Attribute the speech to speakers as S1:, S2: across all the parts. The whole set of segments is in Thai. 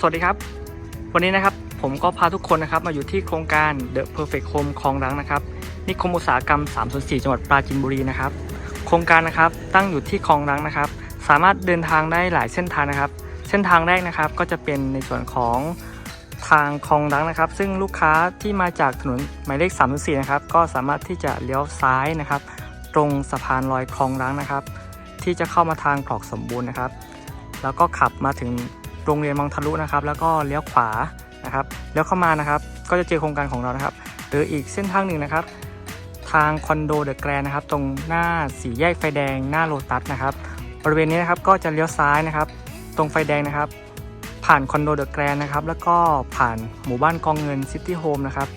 S1: สวัสดีครับ วันนี้นะครับผมก็พาทุกคนนะครับมาอยู่ที่โครงการ The Perfect Home คลองรังนะครับนิคมอุตสาหกรรม 304 จังหวัดปราจีนบุรีนะครับ โครงการนะครับตั้งอยู่ที่คลองรังนะครับ สามารถเดินทางได้หลายเส้นทางนะครับ เส้นทางแรกนะครับก็จะเป็นในส่วนของทางคลองรังนะครับ ซึ่งลูกค้าที่มาจากถนนหมายเลข 304 นะครับก็สามารถที่จะเลี้ยวซ้ายนะครับ ตรงสะพานลอยคลองรังนะครับ ที่จะเข้ามาทางกรอกสมบูรณ์นะครับ แล้วก็ขับมาถึง โรงเรียนมังทะลุนะครับ แล้วก็เลี้ยวขวานะครับเลี้ยวเข้ามานะครับ ก็จะเจอโครงการของเรานะครับ หรืออีกเส้นทางหนึ่งนะครับ ทางคอนโดเดอะแกรนนะครับ ตรงหน้าสี่แยกไฟแดงหน้าโลตัสนะครับ บริเวณนี้นะครับก็จะเลี้ยวซ้ายนะครับ ตรงไฟแดงนะครับ ผ่านคอนโดเดอะแกรนนะครับ แล้วก็ผ่านหมู่บ้านกองเงินซิตี้โฮมนะครับ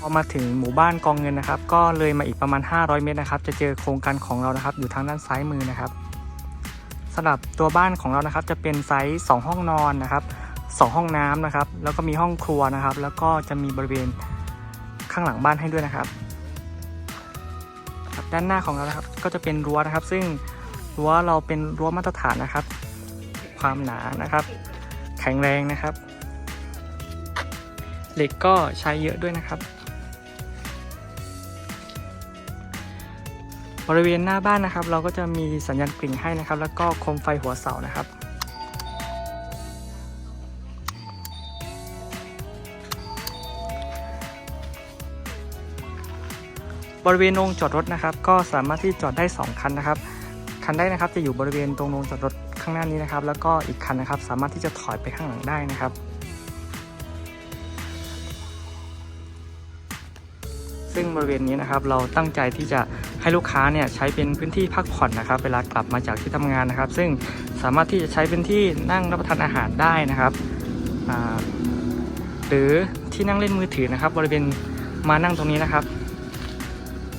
S1: พอมาถึงหมู่บ้านกองเงินนะครับ ก็เลยมาอีกประมาณ 500 เมตรนะครับ จะเจอโครงการของเรานะครับ อยู่ทางด้านซ้ายมือนะครับ สำหรับตัวบ้านของเรานะครับจะเป็นไซส์2ห้องนอนนะครับ2ห้องน้ำนะครับ แล้วก็มีห้องครัวนะครับ แล้วก็จะมีบริเวณข้างหลังบ้านให้ด้วยนะครับ ด้านหน้าของเรานะครับก็จะเป็นรั้วนะครับ ซึ่งรั้วเราเป็นรั้วมาตรฐานนะครับ ความหนานะครับ แข็งแรงนะครับ เหล็กก็ใช้เยอะด้วยนะครับ บริเวณหน้าบ้านนะครับ เราก็จะมีสัญญาณกริ่งให้นะครับ แล้วก็โคมไฟหัวเสานะครับ บริเวณโรงจอดรถนะครับ ก็สามารถที่จอดได้ 2 คันนะครับ คันแรกนะครับจะอยู่บริเวณตรงโรงจอดรถข้างหน้านี้นะครับ แล้วก็อีกคันนะครับ สามารถที่จะถอยไปข้างหลังได้นะครับ ซึ่งบริเวณนี้นะครับเราตั้งใจที่จะให้ลูกค้าเนี่ยใช้เป็นพื้นที่พักผ่อนนะครับ เวลากลับมาจากที่ทำงานนะครับ ซึ่งสามารถที่จะใช้เป็นที่นั่งรับประทานอาหารได้นะครับหรือที่นั่งเล่นมือถือนะครับ บริเวณมานั่งตรงนี้นะครับ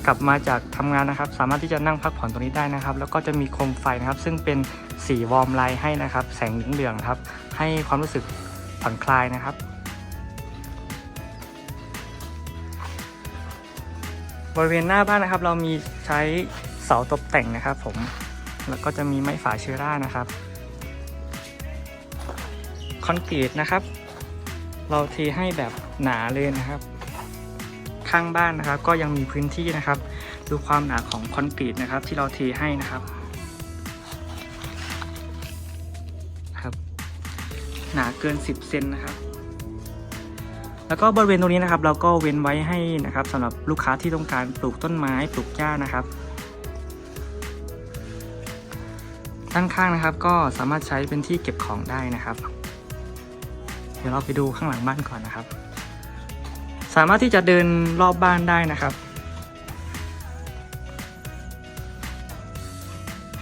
S1: กลับมาจากทำงานนะครับ สามารถที่จะนั่งพักผ่อนตรงนี้ได้นะครับ แล้วก็จะมีโคมไฟนะครับ ซึ่งเป็นสีวอร์มไลท์ให้นะครับ แสงเหลืองๆครับ ให้ความรู้สึกผ่อนคลายนะครับ บริเวณหน้าบ้านนะครับ เรามีใช้เสาตกแต่งนะครับผมแล้วก็จะมีไม้ฝาเชื้อรานะครับคอนกรีตนะครับ เราเทให้แบบหนาเลยนะครับ ข้างบ้านนะครับ ก็ยังมีพื้นที่นะครับ ดูความหนาของคอนกรีตนะครับ ที่เราเทให้นะครับครับ หนาเกิน 10เซนนะครับ แล้วก็บริเวณตรงนี้นะครับ เราก็เว้นไว้ให้นะครับสำหรับลูกค้าที่ต้องการปลูกต้นไม้ปลูกหญ้านะครับ ด้านข้างนะครับก็สามารถใช้เป็นที่เก็บของได้นะครับ เดี๋ยวเราไปดูข้างหลังบ้านก่อนนะครับ สามารถที่จะเดินรอบบ้านได้นะครับ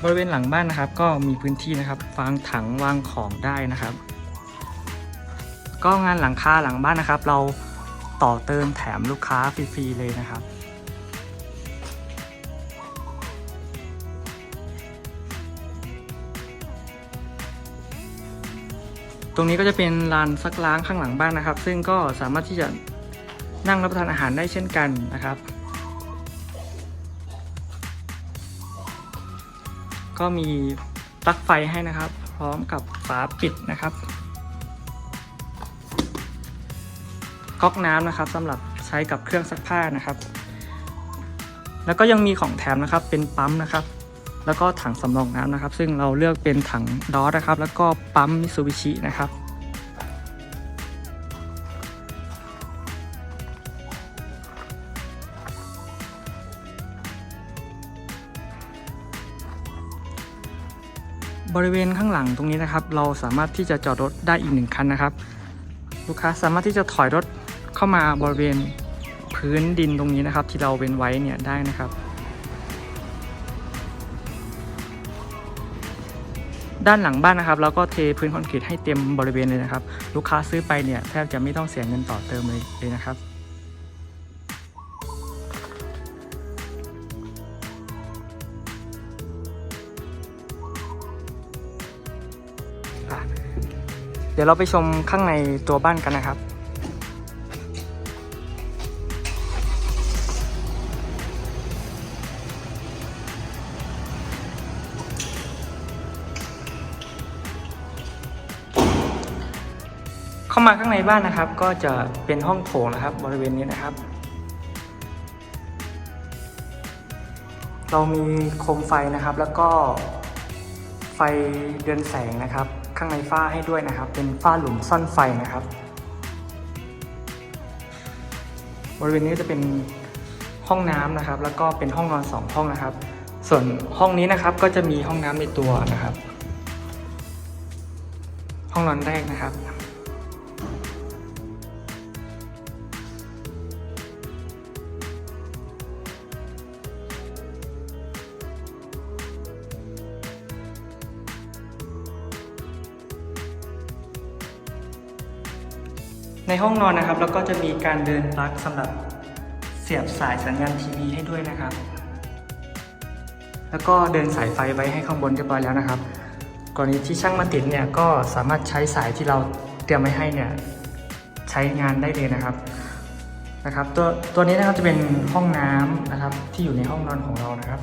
S1: บริเวณหลังบ้านนะครับ ก็มีพื้นที่นะครับวางถังวางของได้นะครับ ก็งานหลังคาหลังบ้านนะครับ เราต่อเติมแถมลูกค้าฟรีๆเลยนะครับ ตรงนี้ก็จะเป็นลานซักล้างข้างหลังบ้านนะครับ ซึ่งก็สามารถที่จะนั่งรับประทานอาหารได้เช่นกันนะครับ ก็มีปลั๊กไฟให้นะครับ พร้อมกับฝาปิดนะครับ ก๊อกน้ำนะครับสำหรับใช้กับเครื่องซักผ้านะครับ แล้วก็ยังมีของแถมนะครับเป็นปั๊มนะครับ แล้วก็ถังสำรองน้ำนะครับ ซึ่งเราเลือกเป็นถังดอสนะครับ แล้วก็ปั๊มมิซูบิชินะครับบริเวณข้างหลังตรงนี้นะครับ เราสามารถที่จะจอดรถได้อีกหนึ่งคันนะครับ ลูกค้าสามารถที่จะถอยรถ เข้ามาบริเวณพื้นดินตรงนี้นะครับ ที่เราเว้นไว้เนี่ยได้นะครับ ด้านหลังบ้านนะครับเราก็เทพื้นคอนกรีตให้เต็มบริเวณเลยนะครับ ลูกค้าซื้อไปเนี่ยแทบจะไม่ต้องเสียเงินต่อเติมเลยเลยนะครับเดี๋ยวเราไปชมข้างในตัวบ้านกันนะครับ ข้ามาข้างในบ้านนะครับ ก็จะเป็นห้องโถงนะครับ บริเวณนี้นะครับ เรามีโคมไฟนะครับ แล้วก็ไฟเดือนแสงนะครับ ข้างในฝ้าให้ด้วยนะครับ เป็นฝ้าหลุมซ่อนไฟนะครับ บริเวณนี้จะเป็นห้องน้ำนะครับ แล้วก็เป็นห้องนอนสองห้องนะครับ ส่วนห้องนี้นะครับก็จะมีห้องน้ำในตัวนะครับ ห้องนอนแรกนะครับ ในห้องนอนนะครับแล้วก็จะมีการเดินปลั๊กสำหรับเสียบสายสัญญาณทีวีให้ด้วยนะครับ แล้วก็เดินสายไฟไว้ให้ข้างบนเรียบร้อยแล้วนะครับ กรณีที่ช่างมาติดเนี่ยก็สามารถใช้สายที่เราเตรียมไว้ให้เนี่ยใช้งานได้เลยนะครับนะครับตัวตัวนี้นะครับจะเป็นห้องน้ำนะครับที่อยู่ในห้องนอนของเรานะครับ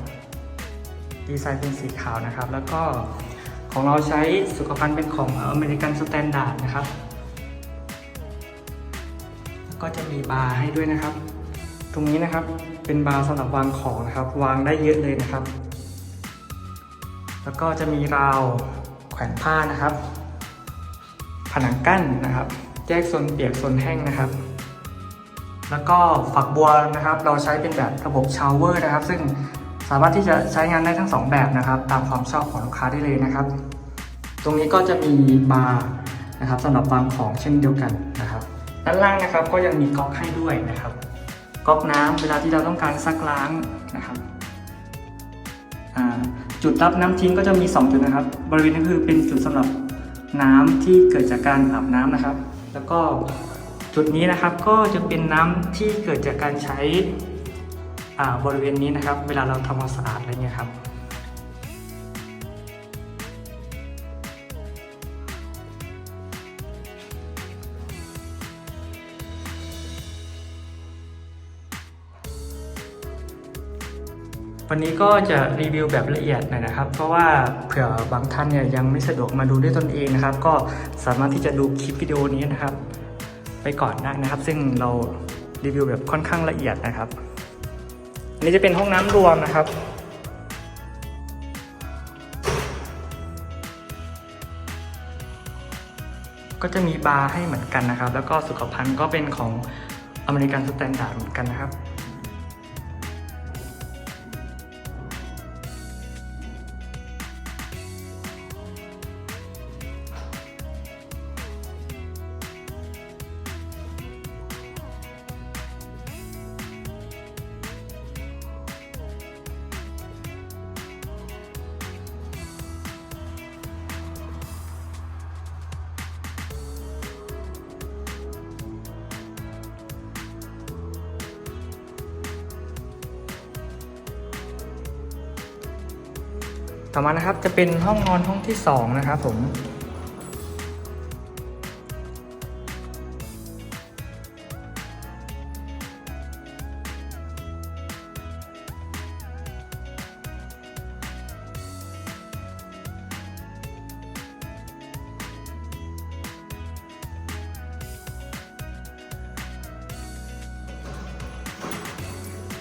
S1: ดีไซน์เป็นสีขาวนะครับ แล้วก็ของเราใช้สุขภัณฑ์เป็นของอเมริกันสแตนดาร์ดนะครับ ก็จะมีบาร์ให้ด้วยนะครับ ตรงนี้นะครับเป็นบาร์สำหรับวางของนะครับ วางได้เยอะเลยนะครับ แล้วก็จะมีราวแขวนผ้านะครับ ผนังกั้นนะครับ แยกโซนเปียกโซนแห้งนะครับ แล้วก็ฝักบัวนะครับ เราใช้เป็นแบบระบบชาวเวอร์นะครับ ซึ่งสามารถที่จะใช้งานได้ทั้งสองแบบนะครับ ตามความชอบของลูกค้าได้เลยนะครับ ตรงนี้ก็จะมีบาร์นะครับสำหรับวางของเช่นเดียวกัน ด้านล่างนะครับก็ยังมีก๊อกให้ด้วยนะครับก๊อกน้ำเวลาที่เราต้องการซักล้างนะครับจุดรับน้ำทิ้งก็จะมี 2 จุดนะครับ บริเวณนี้คือเป็นจุดสำหรับน้ำที่เกิดจากการอาบน้ำนะครับ แล้วก็จุดนี้นะครับก็จะเป็นน้ำที่เกิดจากการใช้อ่าบริเวณนี้นะครับ เวลาเราทำความสะอาดอะไรเงี้ยครับ วันนี้ก็จะรีวิวแบบละเอียดหน่อยนะครับ เพราะว่าเผื่อบางท่านเนี่ยยังไม่สะดวกมาดูด้วยตนเองนะครับ ก็สามารถที่จะดูคลิปวิดีโอนี้นะครับ ไปก่อนได้นะครับ ซึ่งเรารีวิวแบบค่อนข้างละเอียดนะครับนนี้จะเป็นห้องน้ำรวมนะครับก็จะมีบาร์ให้เหมือนกันนะครับ แล้วก็สุขภัณฑ์ก็เป็นของอเมริกันสแตนดาร์ดเหมือนกันนะครับ ต่อมานะครับจะเป็นห้องนอนห้องที่สองนะครับผม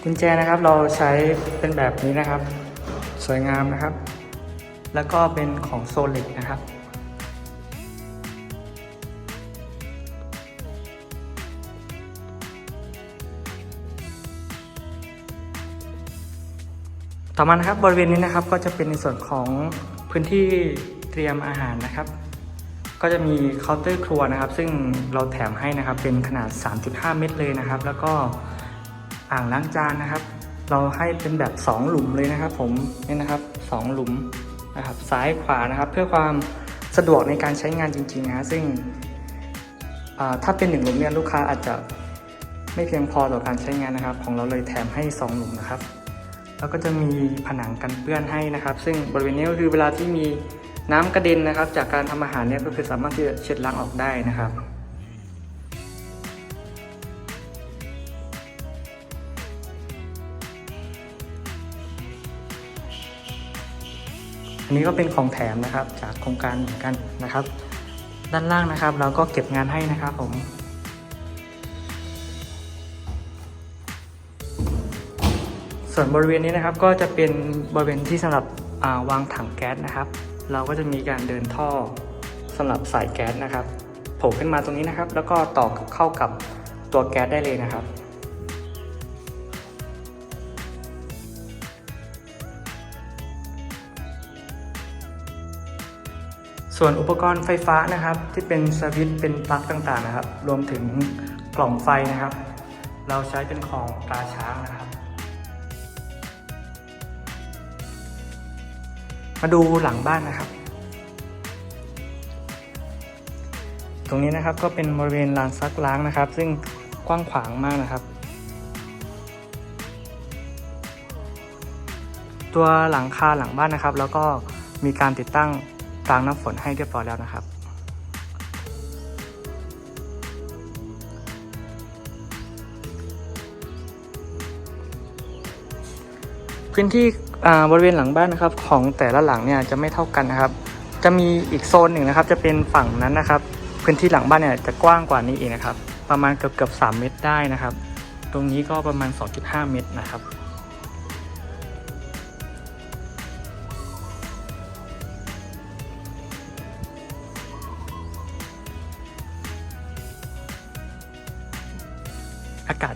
S1: กุญแจนะครับเราใช้เป็นแบบนี้นะครับ สวยงามนะครับ แล้วก็เป็นของโซลิดนะครับต่อมานะครับบริเวณนี้นะครับก็จะเป็นในส่วนของพื้นที่เตรียมอาหารนะครับ ก็จะมีเคาน์เตอร์ครัวนะครับ ซึ่งเราแถมให้นะครับเป็นขนาด 3.5 เมตรเลยนะครับ แล้วก็อ่างล้างจานนะครับ เราให้เป็นแบบ 2 หลุมเลยนะครับ ผมนี่นะครับ 2 หลุม นะครับซ้ายขวานะครับเพื่อความสะดวกในการใช้งานจริงๆนะซึ่งถ้าเป็นหนึ่งหลุมเนี่ยลูกค้าอาจจะไม่เพียงพอต่อการใช้งานนะครับ ของเราเลยแถมให้ 2 หลุมนะครับแล้วก็จะมีผนังกันเปื้อนให้นะครับ ซึ่งบริเวณนี้ก็คือเวลาที่มีน้ำกระเด็นนะครับ จากการทำอาหารเนี่ยก็คือสามารถที่จะเช็ดล้างออกได้นะครับ อันนี้ก็เป็นของแถมนะครับจากโครงการเหมือนกันนะครับ ด้านล่างนะครับ เราก็เก็บงานให้นะครับผมส่วนบริเวณนี้นะครับก็จะเป็นบริเวณที่สำหรับาวางถังแก๊สนะครับ เราก็จะมีการเดินท่อสำหรับใส่แก๊สนะครับโผล่ขึ้นมาตรงนี้นะครับ แล้วก็ต่อเข้ากับตัวแก๊สได้เลยนะครับ ส่วนอุปกรณ์ไฟฟ้านะครับ ที่เป็นสวิตช์เป็นปลั๊กต่างๆนะครับ รวมถึงกล่องไฟนะครับ เราใช้เป็นของตราช้างนะครับ มาดูหลังบ้านนะครับ ตรงนี้นะครับก็เป็นบริเวณลานซักล้างนะครับ ซึ่งกว้างขวางมากนะครับตัวหลังคาหลังบ้านนะครับ แล้วก็มีการติดตั้ง รางน้ำฝนให้เรียบร้อยแล้วนะครับ พื้นที่บริเวณหลังบ้านนะครับ ของแต่ละหลังเนี่ยจะไม่เท่ากันนะครับ จะมีอีกโซนหนึ่งนะครับ จะเป็นฝั่งนั้นนะครับ พื้นที่หลังบ้านเนี่ยจะกว้างกว่านี้อีกนะครับ ประมาณเกือบเกือบ3เมตรได้นะครับ ตรงนี้ก็ประมาณ 2.5 เมตรนะครับ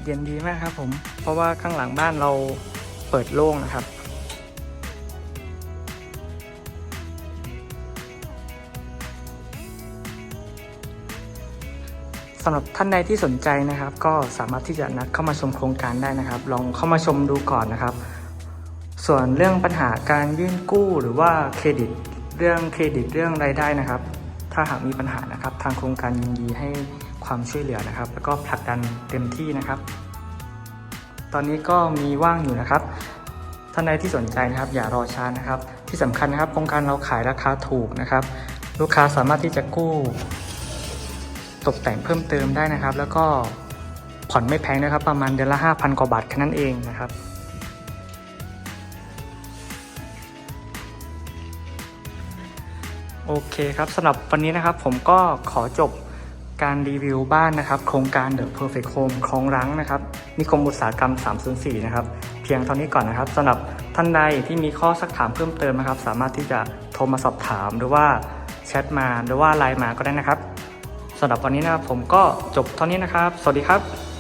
S1: เย็นดีมากครับผม เพราะว่าข้างหลังบ้านเราเปิดโล่งนะครับสำหรับท่านใดที่สนใจนะครับ ก็สามารถที่จะนัดเข้ามาชมโครงการได้นะครับ ลองเข้ามาชมดูก่อนนะครับ ส่วนเรื่องปัญหาการยื่นกู้หรือว่าเครดิตเรื่องเครดิตเรื่องรายได้นะครับ ถ้าหากมีปัญหานะครับ ทางโครงการยินดีให้ ความช่วยเหลือนะครับ แล้วก็ผลักดันเต็มที่นะครับ ตอนนี้ก็มีว่างอยู่นะครับท่านใดที่สนใจนะครับ อย่ารอช้านะครับ ที่สำคัญนะครับโครงการเราขายราคาถูกนะครับ ลูกค้าสามารถที่จะกู้ ตกแต่งเพิ่มเติมได้นะครับ แล้วก็ผ่อนไม่แพงนะครับ ประมาณเดือนละ 5,000 กว่าบาทแค่นั้นเองนะครับโอเคครับสำหรับวันนี้นะครับผมก็ขอจบ การรีวิวบ้านนะครับ โครงการ The Perfect Home คลองรังนะครับนิคมอุตสาหกรรม 304 นะครับ เพียงเท่านี้ก่อนนะครับสำหรับท่านใดที่มีข้อสักถามเพิ่มเติมนะครับ สามารถที่จะโทรมาสอบถามหรือว่าแชทมาหรือว่าไลน์มาก็ได้นะครับสำหรับวันนี้นะครับผมก็จบเท่านี้นะครับ สวัสดีครับ